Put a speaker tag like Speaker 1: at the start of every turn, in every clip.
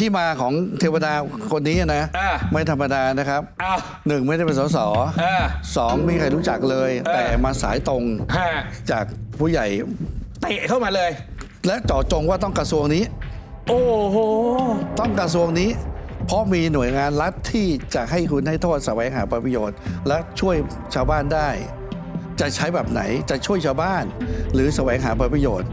Speaker 1: ที่มาของเทวดาคนนี้นะ
Speaker 2: อ่า
Speaker 1: ไม่ธรรมดานะครับ
Speaker 2: อ้าว
Speaker 1: หนึ่งไม่ได้เป็นสส
Speaker 2: เออ
Speaker 1: สองไม่มีใครรู้จักเลย
Speaker 2: เออ
Speaker 1: แต่มาสายตรง
Speaker 2: ฮะ
Speaker 1: จากผู้ใหญ่
Speaker 2: เตะเข้ามาเลย
Speaker 1: และเจาะจงว่าต้องกระทรวงนี้
Speaker 2: โอ้โห
Speaker 1: ต้องกระทรวงนี้ เพราะมีหน่วยงานรัฐที่จะให้คุณให้โทษแสวงหาผลประโยชน์ และช่วยชาวบ้านได้ จะใช้แบบไหนจะช่วยชาวบ้าน หรือแสวงหาผลประโยชน์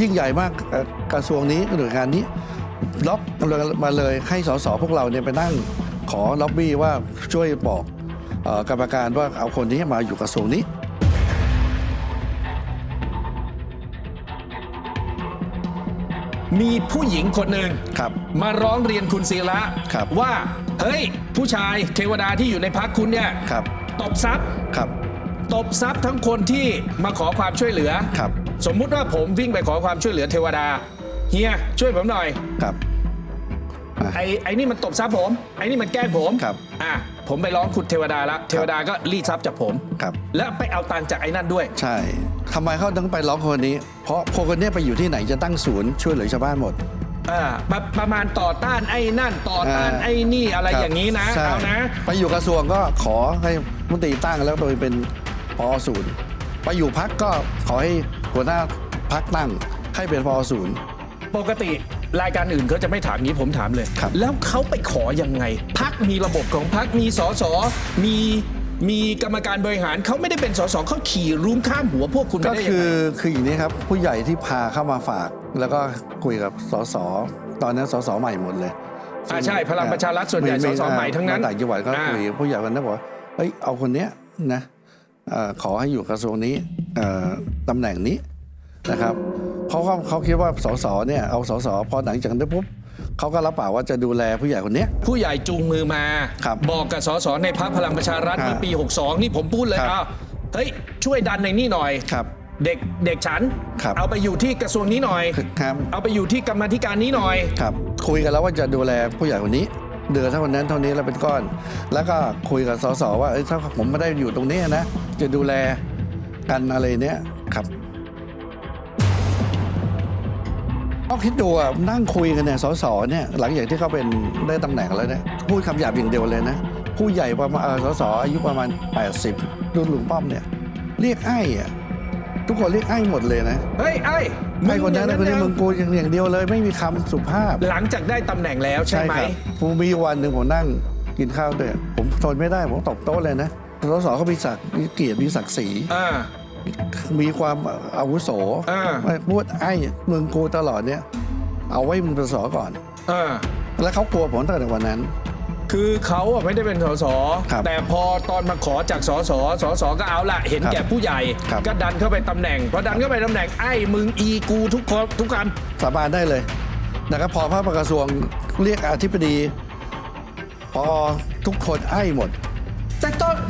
Speaker 1: ยิ่งใหญ่มากเอ่อกระทรวงนี้หน่วยงานนี้ ล็อบมาเลยให้สสพวกเราเนี่ยไปนั่งขอล็อบบี้ว่าช่วยบอกเอ่อกรรมการว่าเอาคนนี้มาอยู่กระทรวงนี้
Speaker 2: มีผู้หญิงคนหนึ่ง
Speaker 1: ครับ
Speaker 2: มาร้องเรียนคุณศิระ
Speaker 1: ครับ
Speaker 2: ว่า เฮ้ย ผู้ชายเทวดาที่อยู่ในพักคุณเนี่ย
Speaker 1: ครับ
Speaker 2: ตบทรัพย์
Speaker 1: ครับ
Speaker 2: ตบทรัพย์ทั้งคนที่มาขอความช่วยเหลือ
Speaker 1: ครับ
Speaker 2: สมมุติว่าผมวิ่งไปขอความช่วยเหลือเทวดา เฮียช่วยผมหน่อย
Speaker 1: ครับ
Speaker 2: ไอ้ไอ้นี่มันตบทรัพย์ผม ไอ้นี่มันแกล้งผม
Speaker 1: ครับ
Speaker 2: อะผมไปร้องคุณเทวดาแล้วเทวดาก็รีดทรัพย์จากผม
Speaker 1: ครับ
Speaker 2: แล้วไปเอาตังค์จากไอ้นั่นด้วย
Speaker 1: ใช่ทำไมเขาต้องไปร้องคนนี้ เพราะคนคนนี้ไปอยู่ที่ไหนจะตั้งศูนย์ช่วยเหลือชาวบ้านหมด
Speaker 2: อ่าประประมาณต่อต้านไอ้นั่นต่อต้าน
Speaker 1: อ่า
Speaker 2: ไอ้นี่อะไร
Speaker 1: ครับ
Speaker 2: อย่างนี้นะ
Speaker 1: ใช่
Speaker 2: เอานะ
Speaker 1: ไปอยู่กระทรวงก็ขอให้มนตรีตั้งแล้วโดยเป็นพอศูนย์ไปอยู่พักก็ขอให้หัวหน้าพักตั้งให้เป็นพอศูนย์
Speaker 2: ปกติรายการอื่นเขาจะไม่ถามงี้ผมถามเลย
Speaker 1: ครับ
Speaker 2: แล้วเขาไปขอยังไง พักมีระบบของพักมีสสมีมีกรรมการบริหารเขาไม่ได้เป็นสสเขาขี่รุ้งข้ามหัวพวกคุณไป
Speaker 1: ก็
Speaker 2: ได้ยัง
Speaker 1: คือ
Speaker 2: ไง
Speaker 1: คืออย่างนี้ครับ ผู้ใหญ่ที่พาเข้ามาฝาก แล้วก็คุยกับสสตอนนั้นสสใหม่หมดเลย
Speaker 2: อ่าใช่พลังประชารัฐส่วนใหญ่สสใหม่ทั้งนั้น
Speaker 1: มาต่างจังหวัดก็
Speaker 2: อ่า
Speaker 1: คุยผู้ใหญ่วันนั้นบอกว่าเอ้ยเอาคนเนี้ยนะเอ่อขอให้อยู่กระทรวงนี้เอ่อตำแหน่งนี้นะครับ เพราะเขาเขาคิดว่าสสเนี่ยเอาสสพอหลังจากนั้นปุ๊บเขาก็รับปากว่าจะดูแลผู้ใหญ่คนเนี้ย
Speaker 2: ผู้ใหญ่จูงมือมา
Speaker 1: ครับ
Speaker 2: บอกกับสสในพักพลังประชารัฐ
Speaker 1: ครับ
Speaker 2: เมื่อปี 62 นี่ผมพูดเลย
Speaker 1: ครับ
Speaker 2: อ้าวเฮ้ย ช่วยดันในนี่หน่อย
Speaker 1: ครับ
Speaker 2: เด็กเด็กฉัน
Speaker 1: ครับ
Speaker 2: เอาไปอยู่ที่กระทรวงนี้หน่อย
Speaker 1: ครับ
Speaker 2: เอาไปอยู่ที่กรรมาธิการนี้หน่อย
Speaker 1: ครับ คุยกันแล้วว่าจะดูแลผู้ใหญ่คนนี้ เดือนเท่านั้นเท่านี้แล้วเป็นก้อน แล้วก็คุยกับสสว่าเอ้ยถ้าผมไม่ได้อยู่ตรงนี้นะจะดูแลกันอะไรเนี้ยครับ เอาคิดดูอะนั่งคุยกันเนี่ยสสเนี่ยหลังจากที่เขาเป็นได้ตำแหน่งแล้วเนี่ยพูดคำหยาบอย่างเดียวเลยนะ ผู้ใหญ่ประมาณเอ่อสสอายุประมาณ 80 รุ่นลุงป้อมเนี่ย เรียกไอ้อะทุกคนเรียกไอ้หมดเลยนะ
Speaker 2: เฮ้ยไอ้
Speaker 1: ไอ้คนนั้น
Speaker 2: อย่า
Speaker 1: ไอ้คนนี้ะมึงกูอย่างอย่างเดียวเลย ไม่มีคำสุภาพ
Speaker 2: หลังจากได้ตำแหน่งแล้วใช่ไหม
Speaker 1: ครับผมมีวันหนึ่งผมนั่งกินข้าวด้วยผมทนไม่ได้ผมตบโต๊ะเลยนะสสเขามีศักดิ์มีเกียรติมีศักดิ์ศรี
Speaker 2: อ่า
Speaker 1: มีความอาวุโส
Speaker 2: อ่า
Speaker 1: ไม่พูดไอ้มึงกูตลอดเนี่ย เอาไว้มึงเป็นสสก่อน
Speaker 2: อ่า
Speaker 1: แล้วเขากลัวผมตั้งแต่วันนั้น
Speaker 2: คือเขาอะไม่ได้เป็นสส
Speaker 1: ครับ
Speaker 2: แต่พอตอนมาขอจากสส สส ก็เอาละเห็น
Speaker 1: ครับ
Speaker 2: แก่ผู้ใหญ่
Speaker 1: ครับ
Speaker 2: ก็ดันเข้าไปตำแหน่งพอดันเข้าไปตำแหน่งไอ้มึงอีกูทุกคนทุกกัน
Speaker 1: สาบานได้เลยนะครับพอพระประกระทรวงเรียกอธิบดีพอทุกคนไอ้หมด
Speaker 2: แต่ตอน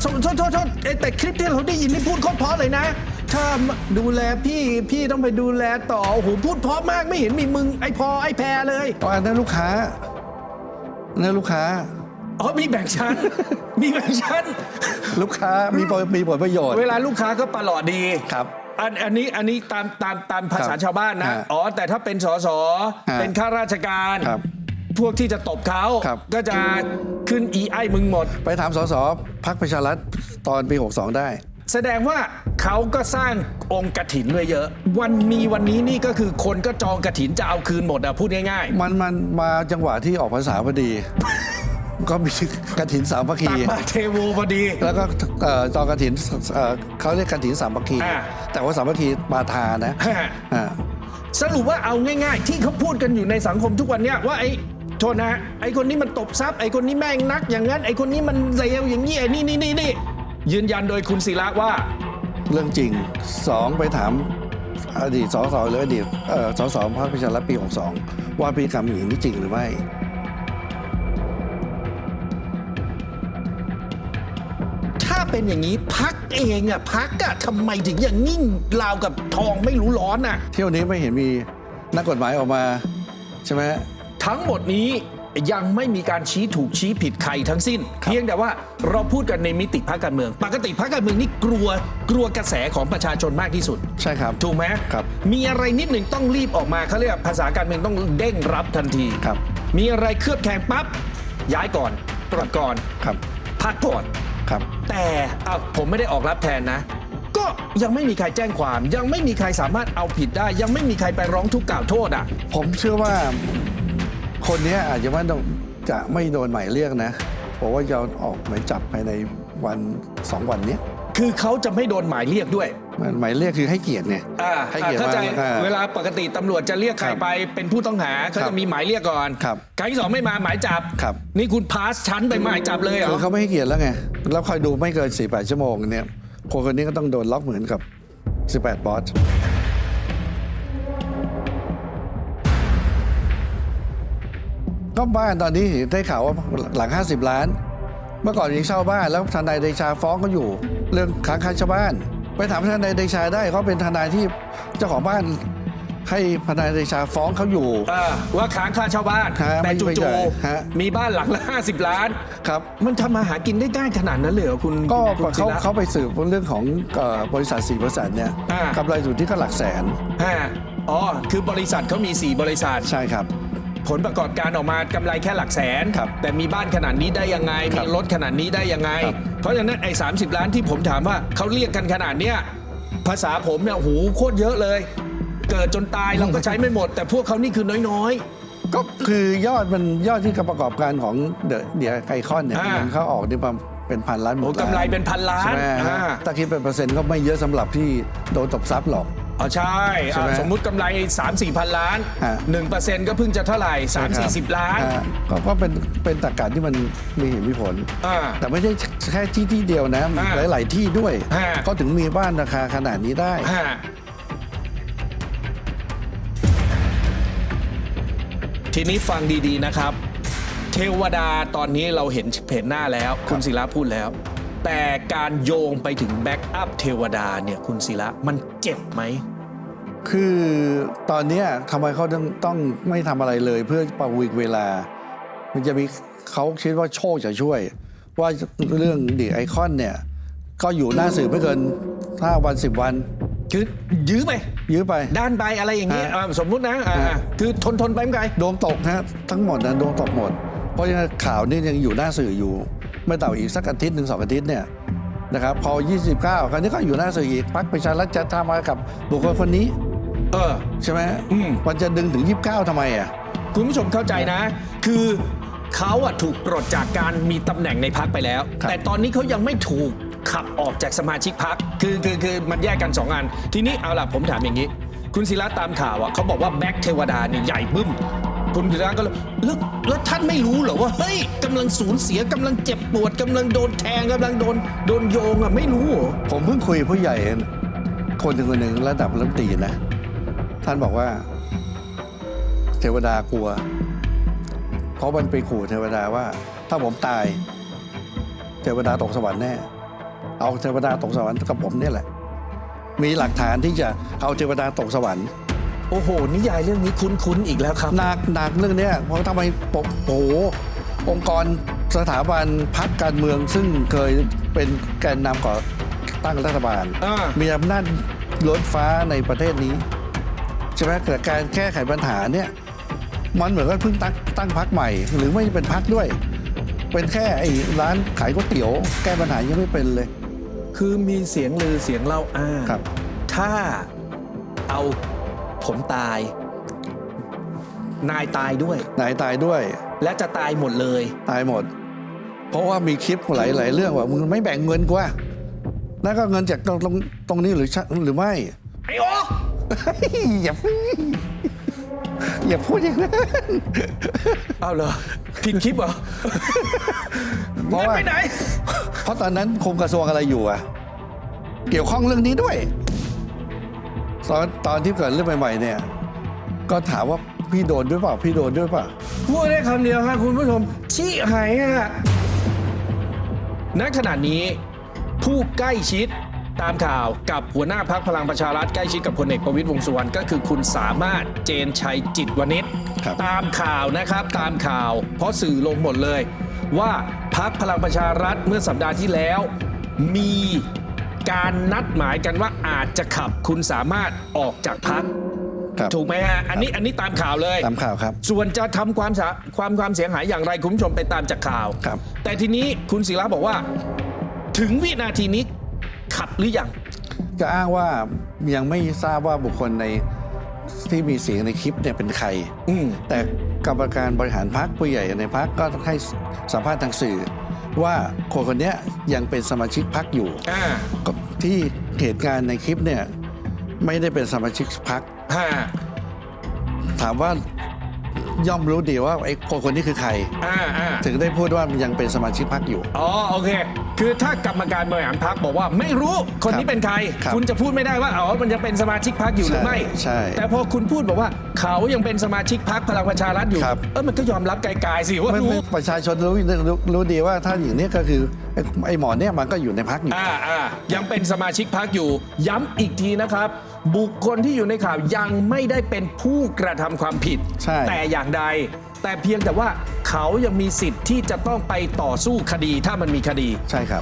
Speaker 2: โทษโทษโทษโทษเอ้ยแต่คลิปที่เราได้ยินนี่พูดโคตรเพราะเลยนะ ถ้าดูแลพี่พี่ต้องไปดูแลต่อโอ้โหพูดเพราะมากไม่เห็นมีมึงไอพอไอแพรเลย
Speaker 1: ตอนนั้นลูกค้านั่นลูกค้า
Speaker 2: อ๋อมีแบ่งชั้น มีแบ่งชั้น
Speaker 1: ลูกค้ามีผลมีผลประโยชน์
Speaker 2: เวลาลูกค้าก็ประหลอดดี
Speaker 1: ครับ
Speaker 2: อันอันนี้อันนี้ตามตามตามภาษา
Speaker 1: ครับ
Speaker 2: ชาวบ้านนะ
Speaker 1: ฮะ
Speaker 2: อ๋อ แต่ถ้าเป็นสส
Speaker 1: ฮะ
Speaker 2: เป็นข้าราชการ
Speaker 1: ครับ
Speaker 2: พวกที่จะตบเขา
Speaker 1: ครับ
Speaker 2: ก็จะขึ้นอีไอมึงหมด
Speaker 1: ไปถามสสพักประชารัฐตอนปี 62 ได้
Speaker 2: แสดงว่าเขาก็สร้างองค์กถินไว้เยอะ วันมีวันนี้นี่ก็คือคนก็จองกถินจะเอาคืนหมดอะพูดง่าย
Speaker 1: มันมันมาจังหวะที่ออกภาษาพอดี ก็มีกระถินสามพั
Speaker 2: ๆ
Speaker 1: คี
Speaker 2: ตักบาตรเทโวพอดี
Speaker 1: แล้วก็เอ่อตอนกระถินเอ่อเขาเรียกกระถินสามพัคี
Speaker 2: อ่า
Speaker 1: แต่ว่าสามพัคีบาทานะ
Speaker 2: ฮะ
Speaker 1: อ่า
Speaker 2: สรุปว่าเอาง่าย ๆ ที่เขาพูดกันอยู่ในสังคมทุกวันเนี้ยว่าไอ้ โทษนะฮะไอ้คนนี้มันตบทรัพย์ไอ้คนนี้แม่งนัก อย่างนั้น ไอ้คนนี้มันเลวอย่างนี้ไอ้นี่นี่นี่นี่ยืนยันโดยคุณศิระว่า
Speaker 1: เรื่องจริงสองไปถามอดีตสสหรืออดีตเอ่อสสพักประชารัฐปี62ว่าพฤติกรรมอย่างนี้จริงหรือไม่
Speaker 2: ถ้าเป็นอย่างนี้พักเองอะพักอะทำไมถึงอย่างนิ่งราวกับทองไม่รู้ร้อนอะ
Speaker 1: เที่ยวนี้ไม่เห็นมีนักกฎหมายออกมา ใช่ไหม
Speaker 2: ทั้งหมดนี้ยังไม่มีการชี้ถูกชี้ผิดใครทั้งสิ้น เพียงแต่ว่าเราพูดกันในมิติพักการเมือง ปกติพักการเมืองนี่กลัวกลัวกระแสของประชาชนมากที่สุด
Speaker 1: ใช่ครับ
Speaker 2: ถูกไหม
Speaker 1: ครับ
Speaker 2: มีอะไรนิดหนึ่งต้องรีบออกมาเขาเรียกภาษาการเมืองต้องเด้งรับทันที
Speaker 1: ครับ
Speaker 2: มีอะไรเคลือบแคลงปั๊บย้ายก่อนปลดก่อน
Speaker 1: ครับ
Speaker 2: พักก่อน
Speaker 1: ครับ
Speaker 2: แต่เอาผมไม่ได้ออกรับแทนนะก็ยังไม่มีใครแจ้งความ ยังไม่มีใครสามารถเอาผิดได้ ยังไม่มีใครไปร้องทุกข์กล่าวโทษอะ
Speaker 1: ผมเชื่อว่า คนเนี้ยอาจจะว่าต้องจะไม่โดนหมายเรียกนะบอกว่าจะออกหมายจับภายในวันสองวันเนี้ย
Speaker 2: คือเขาจะไม่โดนหมายเรียกด้วย
Speaker 1: หมายเรียกคือให้เกียรติเนี่ย
Speaker 2: อ่า
Speaker 1: ให้เกียรติ
Speaker 2: เข้าใจ
Speaker 1: ว่าอ่า
Speaker 2: เวลาปกติตำรวจจะเรียกใคร
Speaker 1: ครับ
Speaker 2: ไปเป็นผู้ต้องหาเขา
Speaker 1: ครั
Speaker 2: จะ
Speaker 1: บ
Speaker 2: มีหมายเรียกก่อน
Speaker 1: ครับ
Speaker 2: ครั้งที่สองไม่มาหมายจับ
Speaker 1: ครับ
Speaker 2: นี่คุณพาสชั้นไปหมายจับเลยเหร
Speaker 1: คือ
Speaker 2: อ
Speaker 1: เขาไม่ให้เกียรติแล้วไง แล้วคอยดูไม่เกิน48ชั่วโมงเนี่ยคนคนนี้ก็ต้องโดนล็อกเหมือนกับ 18 บอส ก็บ้านตอนนี้ได้ข่าวว่าหลัง 50 ล้าน เมื่อก่อนยังเช่าบ้านแล้วทนายเดชาฟ้องเขาอยู่ เรื่องค้างค่าเช่าบ้าน ไปถามทนายเดชาได้เขาเป็นทนายที่เจ้าของบ้าน ให้ทนายเดชาฟ้องเขาอยู่
Speaker 2: อ่าว่าค้างค่าเช่าบ้าน
Speaker 1: ฮะ
Speaker 2: แต่
Speaker 1: ไม่ไม่
Speaker 2: จู่
Speaker 1: ใช่ฮะ
Speaker 2: ๆมีบ้านหลังละ 50 ล้าน
Speaker 1: ครับ
Speaker 2: มันทำมาหากินได้ง่ายขนาดนั้นเลยเหรอคุณ
Speaker 1: ก็
Speaker 2: คุณศิ
Speaker 1: เขา
Speaker 2: ระ
Speaker 1: เขาไปสืบเรื่องของเอ่อบริษัทสี่บริษัทเนี่ย
Speaker 2: อ่า กำ
Speaker 1: ไรสุทธิก็หลักแสน
Speaker 2: ฮะอ๋อคือบริษัทเขามี 4 บริษัท
Speaker 1: ใช่ครับ
Speaker 2: ผลประกอบการออกมากำไรแค่หลักแสน
Speaker 1: ครับ
Speaker 2: แต่มีบ้านขนาดนี้ได้ยังไง
Speaker 1: ครั
Speaker 2: มี
Speaker 1: บ
Speaker 2: รถขนาดนี้ได้ยังไง
Speaker 1: ครับ
Speaker 2: เพราะฉะนั้นไอ้30ล้านที่ผมถามว่าเขาเรียกกันขนาดเนี้ยภาษาผมเนี่ยโอ้โหโคตรเยอะเลย เกิดจนตายเราก็ใช้ไม่หมด แต่พวกเขานี่คือน้อย
Speaker 1: ก็คือยอดมันยอดที่ประกอบการของเดอะเดียไอคอนเนี่ย
Speaker 2: อ่ามั
Speaker 1: มันเข้าออกนี่ประมาณเป็นพันล้านห
Speaker 2: ๆ
Speaker 1: ม
Speaker 2: โอ้
Speaker 1: ด
Speaker 2: กำไรเป็นพันล้า
Speaker 1: ใช่
Speaker 2: น
Speaker 1: ไหมฮะ
Speaker 2: อ่า
Speaker 1: ถ้าคิดเป็นเปอร์เซ็นต์ก็ไม่เยอะสำหรับที่โดนตบทรัพย์หรอก
Speaker 2: อ๋อใช่
Speaker 1: ใช่ไหม
Speaker 2: อ่าสมมุติกำไร 3 4 พันล้าน
Speaker 1: ฮะ
Speaker 2: 1%ก็เพิ่งจะเท่าไหร่ 3 4 0 ล้าน
Speaker 1: ฮะก็ก็เป็นเป็นตรรกะที่มันมีเหตุมีผล
Speaker 2: อ่า
Speaker 1: แต่ไม่ใช่แค่ที่ที่เดียวนะ
Speaker 2: อ่า
Speaker 1: หลาย ๆ ที่ด้วย
Speaker 2: ฮะ
Speaker 1: ก็ถึงมีบ้านราคาขนาดนี้ได้
Speaker 2: ฮะทีนี้ฟังดีๆนะครับ เทวดาตอนนี้เราเห็นเห็นหน้าแล้ว คุณศิระพูดแล้ว แต่การโยงไปถึงแบ็กอัพเทวดาเนี่ยคุณศิระมันเจ็บไหม
Speaker 1: คือตอนเนี้ยทำไมเขาต้องต้องไม่ทำอะไรเลยเพื่อประวิงเวลา มันจะมีเขาคิดว่าโชคจะช่วย ว่าเรื่องดีไอคอนเนี่ย ก็อยู่หน้าสื่อไม่เกิน 5 วัน 10 วัน
Speaker 2: คือยื้อไป
Speaker 1: ยื้อไป
Speaker 2: ด้านไปอะไรอย่างเงี้ย
Speaker 1: ฮะ
Speaker 2: อ่าสมมุตินะอ่า
Speaker 1: ฮะ
Speaker 2: คือทนทนๆไปไม่ไกล
Speaker 1: โดมตกนะฮะทั้งหมดนะโดมตกหมด เพราะฉะนั้นข่าวนี่ยังอยู่หน้าสื่ออยู่ ไม่ต่ำอีกสักอาทิตย์หนึ่งสองอาทิตย์เนี่ยนะครับพอ 29 คราวนี้ก็อยู่หน้าสื่ออีกพักประชารัฐจะทำอะไรกับบุคคลคนนี้
Speaker 2: เออ
Speaker 1: ใช่ไหม
Speaker 2: อืม
Speaker 1: มันจะดึงถึง 29ทำไมอะ
Speaker 2: คุณผู้ชมเข้าใจนะ คือเขาอะถูกปลดจากการมีตำแหน่งในพักไปแล้ว
Speaker 1: ครับ
Speaker 2: แต่ตอนนี้เขายังไม่ถูกขับออกจากสมาชิกพักคือคือคือมันแยกกัน2อัน ทีนี้เอาล่ะผมถามอย่างนี้ คุณศิระตามข่าวอะเขาบอกว่าแบ็คเทวดาเนี่ยใหญ่บึ้ม คุณศิระก็เลยแล้วแล้วท่านไม่รู้เหรอว่าเฮ้ยกำลังสูญเสียกำลังเจ็บปวดกำลังโดนแทงกำลังโดนโดนโยงอะไม่รู้เหรอ
Speaker 1: ผมเพิ่งคุยกับผู้ใหญ่ คนหนึ่งคนหนึ่งระดับรัฐมนตรีนะ ท่านบอกว่า เทวดากลัว เพราะมันไปขู่เทวดาว่า ถ้าผมตาย เทวดาตกสวรรค์แน่ เอาเทวดาตกสวรรค์กับผมเนี่ยแหละ มีหลักฐานที่จะเอาเทวดาตกสวรรค์
Speaker 2: โอ้โห นิยายเรื่องนี้คุ้นๆอีกแล้วครับ
Speaker 1: หนักหนักเรื่องเนี้ยเพราะทำไมปกโอ้โหองค์กรสถาบันพักการเมืองซึ่งเคยเป็นแกนนำก่อตั้งรัฐบาล
Speaker 2: อ่า
Speaker 1: มีอำนาจล้นฟ้าในประเทศนี้ใช่ไหมแต่การแก้ไขปัญหาเนี่ยมันเหมือนกับเพิ่งตั้งตั้งพักใหม่ หรือไม่เป็นพักด้วย เป็นแค่ไอ้ร้านขายก๋วยเตี๋ยวแก้ปัญหายังไม่เป็นเลย
Speaker 2: คือมีเสียงลือเสียงเล่าอ้าง
Speaker 1: ครับ
Speaker 2: ถ้าเอา ผมตาย นายตายด้วย
Speaker 1: นายตายด้วย
Speaker 2: และจะตายหมดเลย
Speaker 1: ตายหมด เพราะว่ามีคลิปหลาย ๆ เรื่องว่ามึงไม่แบ่งเงินกูอะนั่นก็เงินจากตรงตรงตรงนี้หรือชะหรือไม่
Speaker 2: ไอ้โอ
Speaker 1: อย่าพูดอย่าพูดอย่างนั้น
Speaker 2: เอาเหรอผิดคลิปเหรอ
Speaker 1: เพราะว่า
Speaker 2: งินไปไหน
Speaker 1: เพราะตอนนั้นคุมกระทรวงอะไรอยู่อะเกี่ยวข้องเรื่องนี้ด้วย ตอนตอนที่เกิดเรื่องใหม่ๆเนี่ย ก็ถามว่าพี่โดนด้วยเปล่าพี่โดนด้วยเปล่า
Speaker 2: พูดได้คำเดียวครับคุณผู้ชมชี้หายอะณขณะนี้ ผู้ใกล้ชิดตามข่าวกับหัวหน้าพักพลังประชารัฐใกล้ชิดกับพลเอกประวิตยวงษ์สุวรรณก็คือคุณสามารถเจนชัยจิตวณิช
Speaker 1: ครับ
Speaker 2: ตามข่าวนะครับตามข่าว เพราะสื่อลงหมดเลย ว่าพักพลังประชารัฐเมื่อสัปดาห์ที่แล้ว มี การนัดหมายกันว่าอาจจะขับคุณสามารถออกจากพัก
Speaker 1: ครับ
Speaker 2: ถูกไหมฮะอันนี้อันนี้ตามข่าวเลย
Speaker 1: ตามข่าวครับ
Speaker 2: ส่วนจะทำความสะความความเสียหายอย่างไรคุณผู้ชมไปตามจากข่าว
Speaker 1: ครับ
Speaker 2: แต่ทีนี้คุณศิระบอกว่า ถึงวินาทีนี้ขัดหรือยัง
Speaker 1: ก็อ้างว่ายังไม่ทราบว่าบุคคลในที่มีเสียงในคลิปเนี่ยเป็นใคร
Speaker 2: อืม
Speaker 1: แต่กรรมการบริหารพักผู้ใหญ่ในพักก็ให้สัมภาษณ์ทางสื่อ ว่าคนคนนี้ยังเป็นสมาชิกพักอยู่
Speaker 2: อ่า
Speaker 1: ก็ที่เหตุการณ์ในคลิปเนี่ยไม่ได้เป็นสมาชิกพัก
Speaker 2: ฮะ
Speaker 1: ถามว่า ย่อมรู้ดีว่าไอ้คนคนนี้คือใคร
Speaker 2: อ่าอ่า
Speaker 1: ถึงได้พูดว่ายังเป็นสมาชิกพักอยู่
Speaker 2: อ๋อโอเค คือถ้ากรรมการบริหารพักบอกว่าไม่รู้คนนี้เป็นใคร
Speaker 1: ครับ
Speaker 2: คุณจะพูดไม่ได้ว่าอ๋อมันยังเป็นสมาชิกพักอยู่หรือไม่
Speaker 1: ใช่
Speaker 2: แต่พอคุณพูดบอกว่า เขายังเป็นสมาชิกพักพลังประชารัฐอยู่
Speaker 1: ครับ
Speaker 2: เออมันก็ยอมรับไกลๆสิว่า
Speaker 1: ไม่
Speaker 2: รู้
Speaker 1: ไม่ประชาชนรู้รู้รู้ดีว่าถ้าอย่างนี้ก็คือไอ้ไอ้หมอเนี่ยมันก็อยู่ในพักอยู่
Speaker 2: อ่าอ่ายังเป็นสมาชิกพักอยู่ ย้ำอีกทีนะครับ บุคคลที่อยู่ในข่าวยังไม่ได้เป็นผู้กระทำความผิด
Speaker 1: ใช่
Speaker 2: แต่อย่างใด แต่เพียงแต่ว่าเขายังมีสิทธิ์ที่จะต้องไปต่อสู้คดีถ้ามันมีคดี
Speaker 1: ใช่ครับ